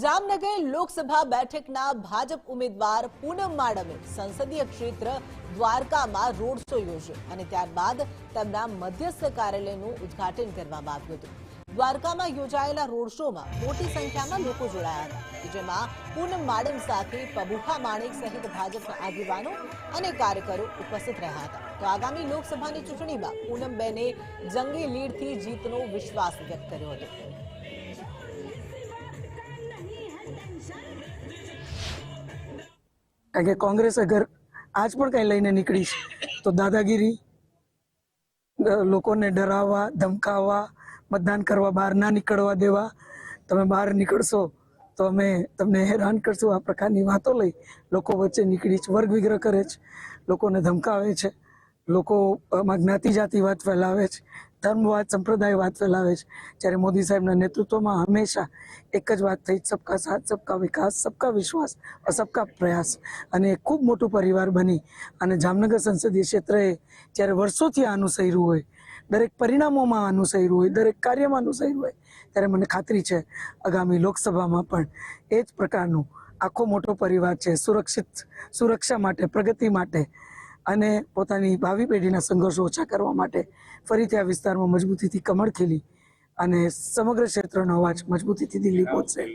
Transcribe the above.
જામનગર લોકસભા બેઠકના ભાજપ ઉમેદવાર પૂનમ માડમે સંસદીય ક્ષેત્ર દ્વારકામાં રોડ શો યોજ્યો અને ત્યારબાદ તેમના મધ્યસ્થ કાર્યાલયનું ઉદ્ઘાટન કરવામાં આવ્યું હતું. દ્વારકામાં યોજાયેલા રોડ શોમાં મોટી સંખ્યામાં લોકો જોડાયા હતા જેમાં પૂનમ માડમ સાથે પબુખા માણેક સહિત ભાજપના આગેવાનો અને કાર્યકરો ઉપસ્થિત રહ્યા હતા. તો આગામી લોકસભાની ચૂંટણીમાં પૂનમબેને જંગી લીડથી જીતનો વિશ્વાસ વ્યક્ત કર્યો હતો. કારણ કે કોંગ્રેસ અગર આજ પણ કંઈ લઈને નીકળી છે. તો દાદાગીરી લોકોને ડરાવવા, ધમકાવવા, મતદાન કરવા, બહાર ના નીકળવા દેવા, તમે બહાર નીકળશો તો અમે તમને હેરાન કરશું. આ પ્રકારની વાતો લઈ લોકો વચ્ચે નીકળી છે, વર્ગ વિગ્રહ કરે છે, લોકોને ધમકાવે છે લોકોમાં જ્ઞાતિ જાતિ વાત ફેલાવે છે. ધર્મવાદ સંપ્રદાયવાદ ફેલાવે છે. જ્યારે મોદી સાહેબના નેતૃત્વમાં હંમેશા એક જ વાત થઈ, સબકા સાથ, સબકા વિકાસ, સબકા વિશ્વાસ સબકા પ્રયાસ. અને ખૂબ મોટું પરિવાર બની અને જામનગર સંસદીય ક્ષેત્રએ જ્યારે વર્ષોથી આનું અનુસર્યું હોય, દરેક પરિણામોમાં આનું અનુસર્યું હોય, દરેક કાર્યમાં અનુસર્યું હોય, ત્યારે મને ખાતરી છે આગામી લોકસભામાં પણ એ જ પ્રકારનું આખો મોટો પરિવાર છે, સુરક્ષિત, સુરક્ષા માટે, પ્રગતિ માટે અને પોતાની ભાવિ પેઢીના સંઘર્ષો ઓછા કરવા માટે ફરીથી આ વિસ્તારમાં મજબૂતીથી કમળ ખીલી અને સમગ્ર ક્ષેત્રનો અવાજ મજબૂતીથી દિલ્હી પહોંચશે.